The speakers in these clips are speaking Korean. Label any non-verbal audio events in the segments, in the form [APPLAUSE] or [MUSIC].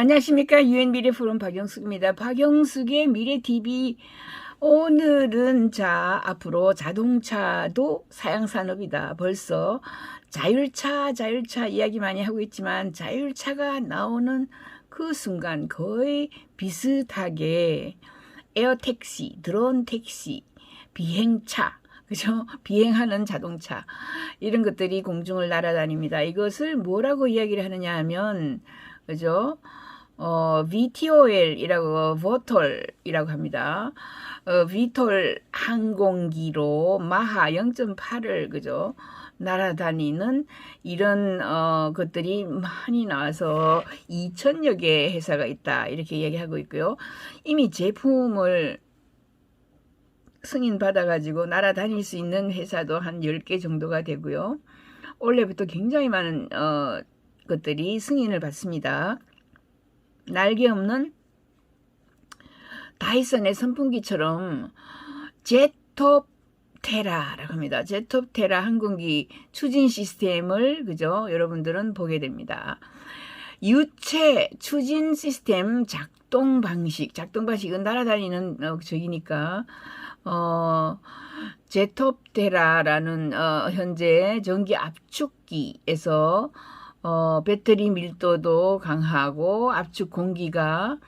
안녕하십니까 유엔 미래 포럼 박영숙입니다. 박영숙의 미래 TV 오늘은 자 앞으로 자동차도 사양 산업이다. 벌써 자율차 자율차 이야기 많이 하고 있지만 자율차가 나오는 그 순간 거의 비슷하게 에어 택시, 드론 택시, 비행차 그죠? 비행하는 자동차 이런 것들이 공중을 날아다닙니다. 이것을 뭐라고 이야기를 하느냐 하면 그죠? 어, VTOL이라고, VTOL이라고 합니다. 어, VTOL 항공기로 마하 0.8을, 그죠? 날아다니는 이런, 어, 것들이 많이 나와서 2천여 개의 회사가 있다. 이렇게 얘기하고 있고요. 이미 제품을 승인 받아가지고 날아다닐 수 있는 회사도 한 10개 정도가 되고요. 올해부터 굉장히 많은, 어, 것들이 승인을 받습니다. 날개 없는 다이슨의 선풍기처럼 제톱 테라라고 합니다. 제톱 테라 항공기 추진 시스템을 그죠? 여러분들은 보게 됩니다. 유체 추진 시스템 작동 방식, 작동 방식은 날아다니는 어, 저기니까 어 제톱 테라라는 어, 현재 전기 압축기에서 어, 배터리 밀도도 강하고 압축 공기가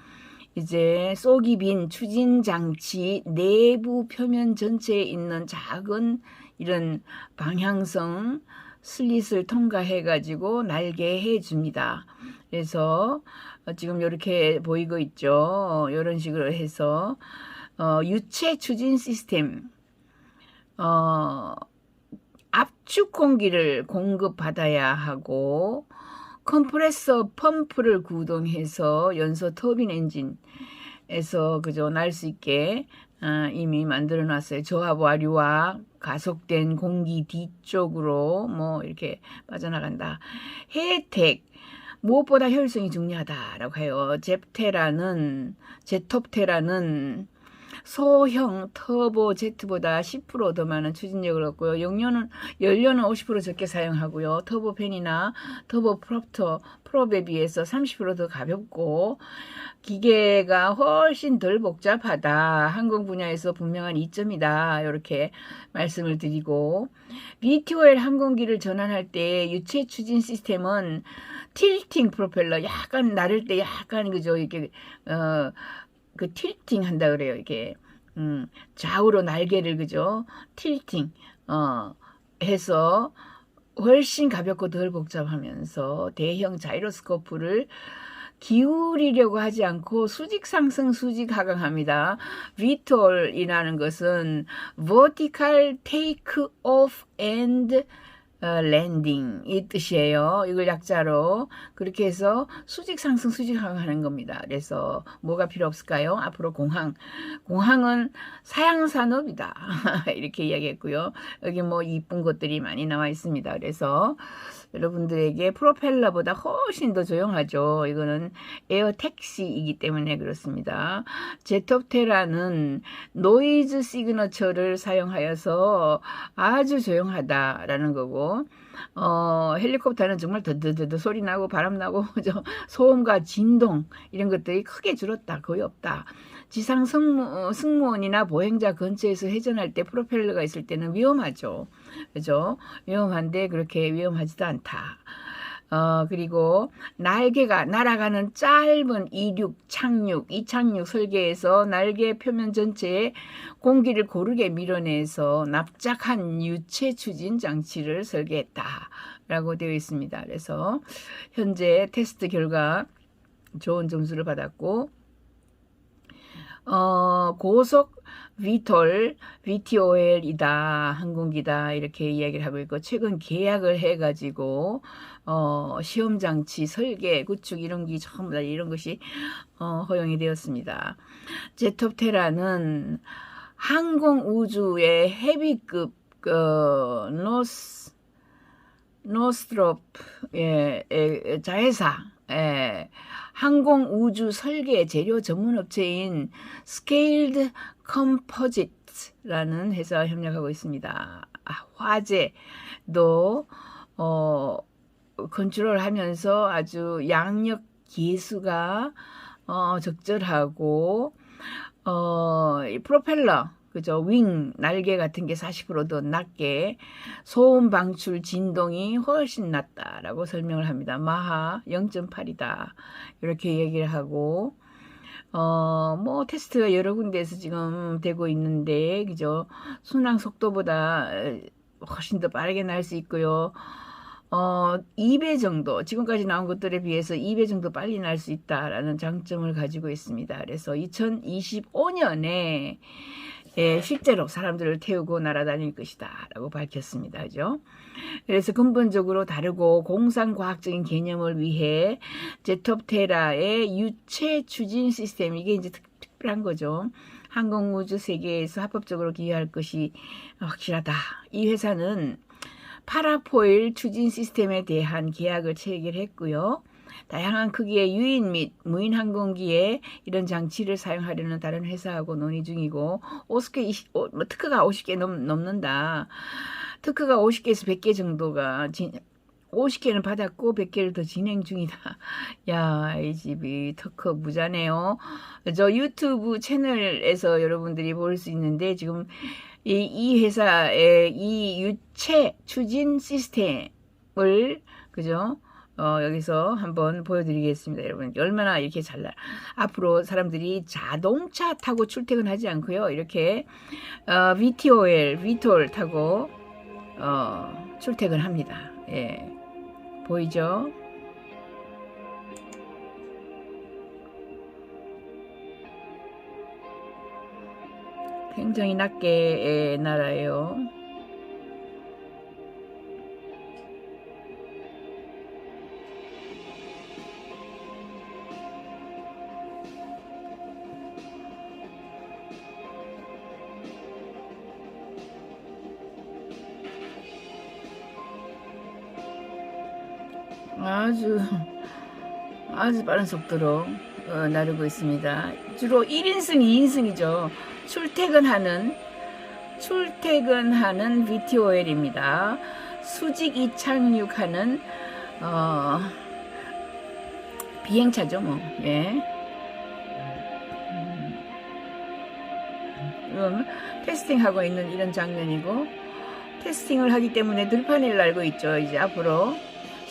이제 쏙이 빈 추진 장치 내부 표면 전체에 있는 작은 이런 방향성 슬릿을 통과해 가지고 날게 해 줍니다. 그래서 지금 이렇게 보이고 있죠. 이런 식으로 해서 어, 유체 추진 시스템 어, 압축 공기를 공급받아야 하고 컴프레서 펌프를 구동해서 연소 터빈 엔진에서 그저 날 수 있게 어, 이미 만들어 놨어요. 저하부 와류와 가속된 공기 뒤쪽으로 뭐 이렇게 빠져나간다. 혜택 무엇보다 효율성이 중요하다라고 해요. 잽테라는 제톱테라는 소형 터보 제트보다 10%더 많은 추진력을 얻고요. 연료는 연료는 50% 적게 사용하고요. 터보 팬이나 터보 프롭터 프롭에 비해서 30%더 가볍고 기계가 훨씬 덜 복잡하다. 항공 분야에서 분명한 이점이다. 이렇게 말씀을 드리고 BTOL 항공기를 전환할 때 유체 추진 시스템은 틸팅 프로펠러 약간 나를 때 약간 그죠 이렇게 어 그 틸팅 한다 그래요. 이게 음, 좌우로 날개를 그죠? 틸팅 어 해서 훨씬 가볍고 덜 복잡하면서 대형 자이로스코프를 기울이려고 하지 않고 수직 상승 수직 하강합니다. VTOL이라는 것은 Vertical Take Off and 어, 랜딩 이 뜻이에요. 이걸 약자로 그렇게 해서 수직 상승 수직 하강하는 겁니다. 그래서 뭐가 필요 없을까요? 앞으로 공항 공항은 사양 산업이다 [LAUGHS] 이렇게 이야기했고요. 여기 뭐 이쁜 것들이 많이 나와 있습니다. 그래서 여러분들에게 프로펠러보다 훨씬 더 조용하죠. 이거는 에어 택시이기 때문에 그렇습니다. 제톱테라는 노이즈 시그너처를 사용하여서 아주 조용하다라는 거고 어, 헬리콥터는 정말 더더더 소리 나고 바람 나고 [LAUGHS] 소음과 진동 이런 것들이 크게 줄었다. 거의 없다. 지상 승무, 승무원이나 보행자 근처에서 회전할 때 프로펠러가 있을 때는 위험하죠. 그죠? 위험한데 그렇게 위험하지도 않다. 어, 그리고 날개가 날아가는 짧은 이륙, 착륙, 이착륙 설계에서 날개 표면 전체에 공기를 고르게 밀어내서 납작한 유체 추진 장치를 설계했다. 라고 되어 있습니다. 그래서 현재 테스트 결과 좋은 점수를 받았고, 어, 고속 위톨, VTOL이다, 항공기다, 이렇게 이야기를 하고 있고, 최근 계약을 해가지고, 어, 시험장치, 설계, 구축, 이런 게 전부 다 이런 것이, 어, 허용이 되었습니다. 제톱테라는 항공 우주의 헤비급, 어, 노스, 노스트롭, 예, 예, 자회사, 예, 항공 우주 설계 재료 전문 업체인 스케일드 컴포지트라는 회사와 협력하고 있습니다. 아, 화재도 어, 컨트롤하면서 아주 양력 개수가 어, 적절하고 어, 이 프로펠러 그죠 윙 날개 같은 게 40%더 낮게 소음 방출 진동이 훨씬 낮다라고 설명을 합니다. 마하 0.8이다 이렇게 얘기를 하고 어, 뭐, 테스트가 여러 군데에서 지금 되고 있는데, 그죠? 순항 속도보다 훨씬 더 빠르게 날 수 있고요. 어, 2배 정도, 지금까지 나온 것들에 비해서 2배 정도 빨리 날 수 있다라는 장점을 가지고 있습니다. 그래서 2025년에 예, 실제로 사람들을 태우고 날아다닐 것이다. 라고 밝혔습니다. 그죠? 그래서 근본적으로 다르고 공상과학적인 개념을 위해 제톱테라의 유체 추진 시스템, 이게 이제 특, 특별한 거죠. 항공우주 세계에서 합법적으로 기여할 것이 확실하다. 이 회사는 파라포일 추진 시스템에 대한 계약을 체결했고요. 다양한 크기의 유인 및 무인 항공기에 이런 장치를 사용하려는 다른 회사하고 논의 중이고 50개, 20, 뭐 특허가 50개 넘, 넘는다. 특허가 50개에서 100개 정도가 진, 50개는 받았고 100개를 더 진행 중이다. [LAUGHS] 야, 이 집이 특허 부자네요. 저 유튜브 채널에서 여러분들이 볼 수 있는데 지금 이, 이 회사의 이 유체 추진 시스템을 그죠? 어, 여기서 한번 보여드리겠습니다. 여러분, 얼마나 이렇게 잘 나. 앞으로 사람들이 자동차 타고 출퇴근하지 않고요. 이렇게, 어, VTOL, VTOL 타고, 어, 출퇴근합니다. 예. 보이죠? 굉장히 낮게 날아요. 아주 아주 빠른 속도로 어, 나르고 있습니다. 주로 1인승, 2인승이죠. 출퇴근하는 출퇴근하는 VTOL입니다. 수직 이착륙하는 어, 비행차죠, 뭐. 예. 음, 테스팅하고 있는 이런 장면이고 테스팅을 하기 때문에 들판을 날고 있죠. 이제 앞으로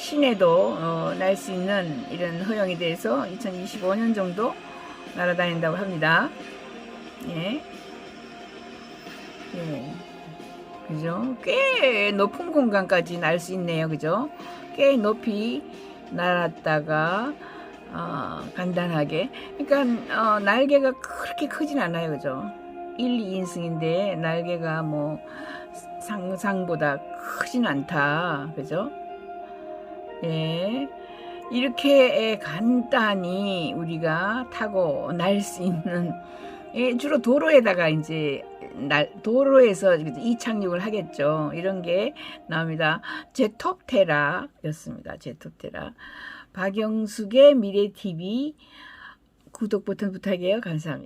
시내도 어, 날 수 있는 이런 허용이 돼서 2025년 정도 날아다닌다고 합니다. 예. 예. 그죠? 꽤 높은 공간까지 날 수 있네요. 그죠? 꽤 높이 날았다가 어, 간단하게. 그러니까 어, 날개가 그렇게 크진 않아요. 그죠? 1, 2인승인데 날개가 뭐 상상보다 크진 않다. 그죠? 예. 이렇게 간단히 우리가 타고 날 수 있는 예, 주로 도로에다가 이제 날, 도로에서 이착륙을 하겠죠. 이런 게 나옵니다. 제톱테라였습니다. 제톱테라. 박영숙의 미래TV 구독 버튼 부탁해요. 감사합니다.